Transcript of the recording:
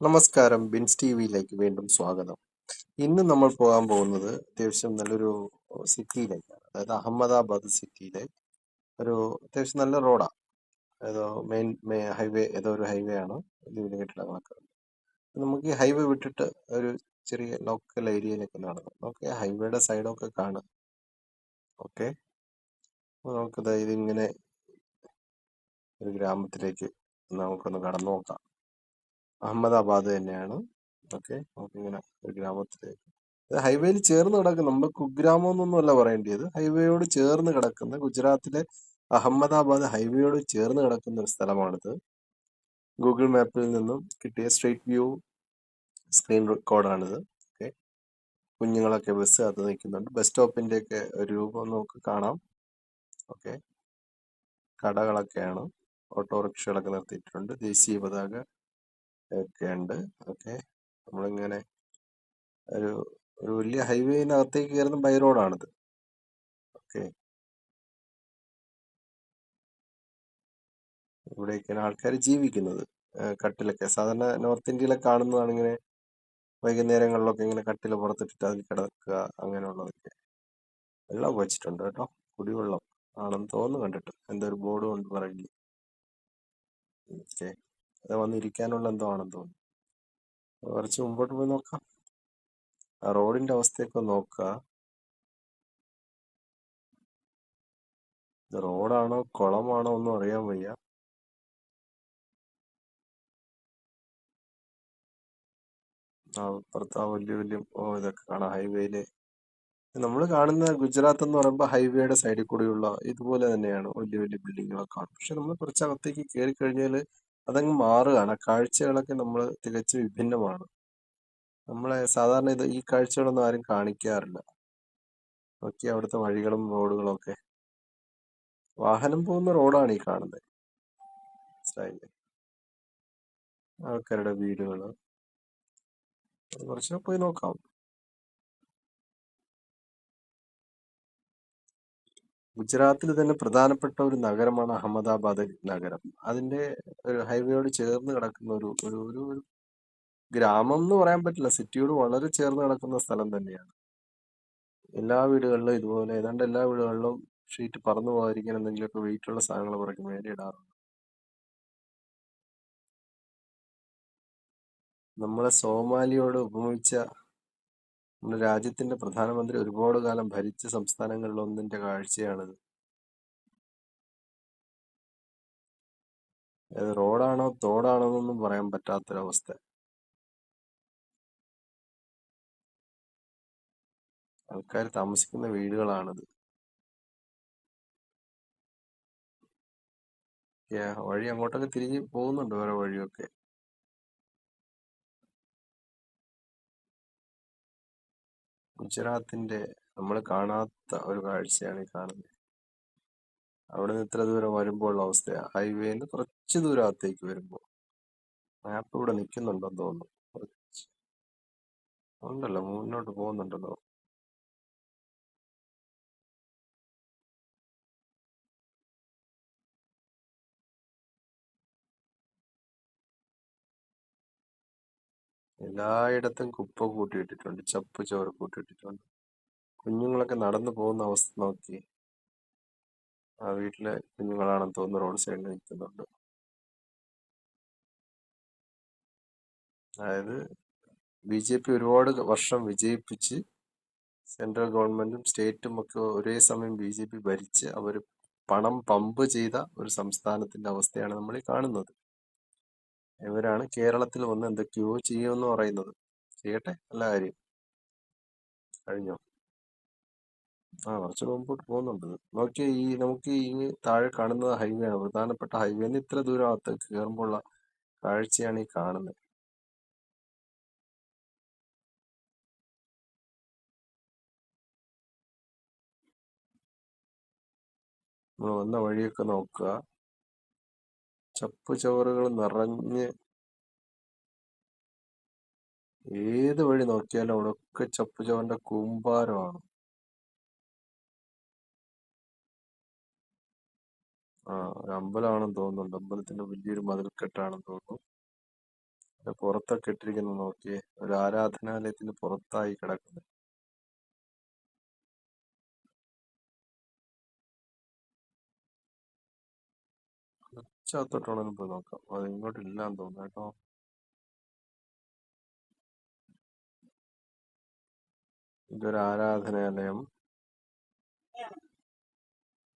നമസ്കാരം. ബിൻസ് ടി വിയിലേക്ക് വീണ്ടും സ്വാഗതം. ഇന്ന് നമ്മൾ പോകാൻ പോകുന്നത് അത്യാവശ്യം നല്ലൊരു സിറ്റിയിലേക്കാണ്. അതായത് അഹമ്മദാബാദ് സിറ്റിയിലെ ഒരു അത്യാവശ്യം നല്ല റോഡാണ് ഏതോ മെയിൻ ഹൈവേ ഏതോ ഒരു ഹൈവേ ആണ് വലിയ വലിയ കെട്ടിടങ്ങളൊക്കെ നമുക്ക് ഈ ഹൈവേ വിട്ടിട്ട് ഒരു ചെറിയ ലോക്കൽ ഏരിയയിലേക്ക് നടക്കാം ഓക്കെ ഹൈവേയുടെ സൈഡൊക്കെ കാണാം. ഓക്കെ. നമുക്കത് ഇതിങ്ങനെ ഒരു ഗ്രാമത്തിലേക്ക് നമുക്കൊന്ന് കടന്നു നോക്കാം. അഹമ്മദാബാദ് തന്നെയാണ്. ഓക്കെ. നമുക്കിങ്ങനെ ഒരു ഗ്രാമത്തിലേക്ക്. ഹൈവേയിൽ ചേർന്ന് കിടക്കുന്ന നമ്മൾ കുഗ്രാമം എന്നൊന്നും അല്ല പറയേണ്ടത് ഹൈവേയോട് ചേർന്ന് കിടക്കുന്ന ഗുജറാത്തിലെ അഹമ്മദാബാദ് ഹൈവേയോട് ചേർന്ന് കിടക്കുന്ന ഒരു സ്ഥലമാണിത്. ഗൂഗിൾ മാപ്പിൽ നിന്നും കിട്ടിയ സ്ട്രീറ്റ് വ്യൂ സ്ക്രീൻ റെക്കോർഡാണിത്. ഓക്കെ. കുഞ്ഞുങ്ങളൊക്കെ ബസ് അത് നിൽക്കുന്നുണ്ട്. ബസ് സ്റ്റോപ്പിന്റെ ഒക്കെ ഒരു രൂപം നമുക്ക് കാണാം. ഓക്കെ. കടകളൊക്കെയാണ്. ഓട്ടോറിക്ഷകളൊക്കെ നിർത്തിയിട്ടുണ്ട്. ദേശീയ പതാക ഒക്കെ ഉണ്ട്. ഓക്കെ. നമ്മളിങ്ങനെ ഒരു ഒരു വലിയ ഹൈവേനകത്തേക്ക് കയറുന്ന ബൈ റോഡാണിത് ഓക്കെ. ഇവിടെയൊക്കെയാണ് ആൾക്കാർ ജീവിക്കുന്നത്. കട്ടിലൊക്കെ. സാധാരണ നോർത്ത് ഇന്ത്യയിലൊക്കെ കാണുന്നതാണ് ഇങ്ങനെ വൈകുന്നേരങ്ങളിലൊക്കെ ഇങ്ങനെ കട്ടിൽ പുറത്തിട്ടിട്ട് അതിൽ കിടക്കുക അങ്ങനെയുള്ളതൊക്കെ. വെള്ളം വെച്ചിട്ടുണ്ട് കേട്ടോ. കുടിവെള്ളം ആണെന്ന് തോന്നുന്നു കണ്ടിട്ട്. എന്തൊരു ബോർഡ് കൊണ്ട് പറയില്ല ഓക്കെ. വന്നിരിക്കാനുള്ള എന്തോ ആണെന്ന് തോന്നുന്നു. കുറച്ച് മുമ്പോട്ട് പോയി നോക്കാം. ആ റോഡിന്റെ അവസ്ഥയൊക്കെ നോക്കുക. ഇത് റോഡാണോ കുളമാണോ ഒന്നും അറിയാൻ വയ്യ. അപ്പുറത്ത് ആ വലിയ വലിയ ഓ ഇതൊക്കെ കാണാം. ഹൈവേയിൽ. നമ്മൾ കാണുന്ന ഗുജറാത്ത് എന്ന് പറയുമ്പോൾ ഹൈവേയുടെ സൈഡിൽ കൂടെയുള്ള ഇതുപോലെ തന്നെയാണ് വലിയ വലിയ ബിൽഡിങ്ങുകളൊക്കെ കാണും പക്ഷെ നമ്മൾ കുറച്ച് അകത്തേക്ക് കയറി കഴിഞ്ഞാൽ അതങ്ങ് മാറുകയാണ്. കാഴ്ചകളൊക്കെ നമ്മൾ തികച്ചും വിഭിന്നമാണ്. നമ്മളെ സാധാരണ ഇത് ഈ കാഴ്ചകളൊന്നും ആരും കാണിക്കാറില്ല. നോക്കി അവിടുത്തെ വഴികളും റോഡുകളും ഒക്കെ. വാഹനം പോകുന്ന റോഡാണ് ഈ കാണുന്നത്. മനസ്സിലായില്ലേ? ആൾക്കാരുടെ വീടുകൾ കുറച്ച് പോയി നോക്കാം. ഗുജറാത്തിൽ തന്നെ പ്രധാനപ്പെട്ട ഒരു നഗരമാണ് അഹമ്മദാബാദ് നഗരം. അതിന്റെ ഒരു ഹൈവേയോട് ചേർന്ന് കിടക്കുന്ന ഒരു ഒരു ഒരു ഒരു ഗ്രാമം എന്ന് പറയാൻ പറ്റില്ല. സിറ്റിയോട് വളരെ ചേർന്ന് കിടക്കുന്ന സ്ഥലം തന്നെയാണ്. എല്ലാ വീടുകളിലും ഇതുപോലെ ഏതാണ്ട് എല്ലാ വീടുകളിലും ഷീറ്റ് പറന്നു പോകാതിരിക്കാൻ എന്തെങ്കിലുമൊക്കെ വെയിറ്റ് ഉള്ള സാധനങ്ങൾ പുറകെ മേലെ ഇടാറുണ്ട്. നമ്മളെ സോമാലിയോട് ഉപമിച്ച നമ്മുടെ രാജ്യത്തിന്റെ പ്രധാനമന്ത്രി ഒരുപാട് കാലം ഭരിച്ച സംസ്ഥാനങ്ങളിൽ ഒന്നിന്റെ കാഴ്ചയാണിത്. അത് റോഡാണോ തോടാണോ എന്നൊന്നും പറയാൻ പറ്റാത്തൊരവസ്ഥ. ആൾക്കാർ താമസിക്കുന്ന വീടുകളാണിത്. വഴി അങ്ങോട്ടൊക്കെ തിരിഞ്ഞ് പോകുന്നുണ്ട് വേറെ വഴിയൊക്കെ? ഗുജറാത്തിന്റെ നമ്മൾ കാണാത്ത ഒരു കാഴ്ചയാണ് ഈ കാണുന്നത്. അവിടെ നിന്ന് ഇത്ര ദൂരം വരുമ്പോൾ ഉള്ള അവസ്ഥയാണ് ഹൈവേന്ന് കുറച്ച് ദൂരത്തേക്ക് വരുമ്പോൾ. മാപ്പ് ഇവിടെ നിൽക്കുന്നുണ്ടെന്ന് തോന്നുന്നു. ഉണ്ടല്ലോ മുന്നോട്ട് പോകുന്നുണ്ടല്ലോ എല്ലായിടത്തും കുപ്പ കൂട്ടിയിട്ടിട്ടുണ്ട് ചപ്പ് ചോറ് കൂട്ടിയിട്ടിട്ടുണ്ട്. കുഞ്ഞുങ്ങളൊക്കെ നടന്നു പോകുന്ന അവസ്ഥ നോക്കി. ആ വീട്ടിലെ കുഞ്ഞുങ്ങളാണെന്ന് തോന്നുന്നു റോഡ് സൈഡിൽ നിൽക്കുന്നുണ്ട്. അതായത് ബി ജെ പി ഒരുപാട് വർഷം വിജയിപ്പിച്ച് സെൻട്രൽ ഗവൺമെന്റും സ്റ്റേറ്റും ഒക്കെ ഒരേ സമയം ബി ജെ പി ഭരിച്ച് അവർ പണം പമ്പ് ചെയ്ത ഒരു സംസ്ഥാനത്തിന്റെ അവസ്ഥയാണ് നമ്മൾ കാണുന്നത്. ഇവരാണ് കേരളത്തിൽ വന്ന് എന്തൊക്കെയോ ചെയ്യുമെന്ന് പറയുന്നത്. ചെയ്യട്ടെ നല്ല കാര്യം. കഴിഞ്ഞോ? ആ കുറച്ച് മുമ്പോട്ട് പോകുന്നുണ്ട്. നോക്കി ഈ നമുക്ക് ഈ താഴെ കാണുന്നത് ഹൈവേ ആണ്. പ്രധാനപ്പെട്ട ഹൈവേ ഇത്ര ദൂരം അകത്തേക്ക് കയറുമ്പോഴുള്ള കാഴ്ചയാണ് ഈ കാണുന്നത്. നമ്മൾ വന്ന വഴിയൊക്കെ നോക്കുക. ചപ്പ് ചോറുകൾ നിറഞ്ഞ് ഏത് വഴി നോക്കിയാലും അവിടെ ഒക്കെ ചപ്പ് ചവറിന്റെ കൂമ്പാരമാണ്. ആ ഒരു അമ്പലമാണെന്ന് തോന്നുന്നുണ്ട്. അമ്പലത്തിന്റെ വലിയൊരു മതിൽക്കെട്ടാണെന്ന് തോന്നുന്നു. പുറത്തൊക്കെ ഇട്ടിരിക്കുന്നു നോക്കിയേ. ഒരു ആരാധനാലയത്തിന് പുറത്തായി കിടക്കുന്നത്. പശ്ചാത്തോട്ടാണെങ്കിലും പോയി നോക്കാം. അത് ഇങ്ങോട്ട് തോന്നുന്നു കേട്ടോ. ഇതൊരു ആരാധനാലയം.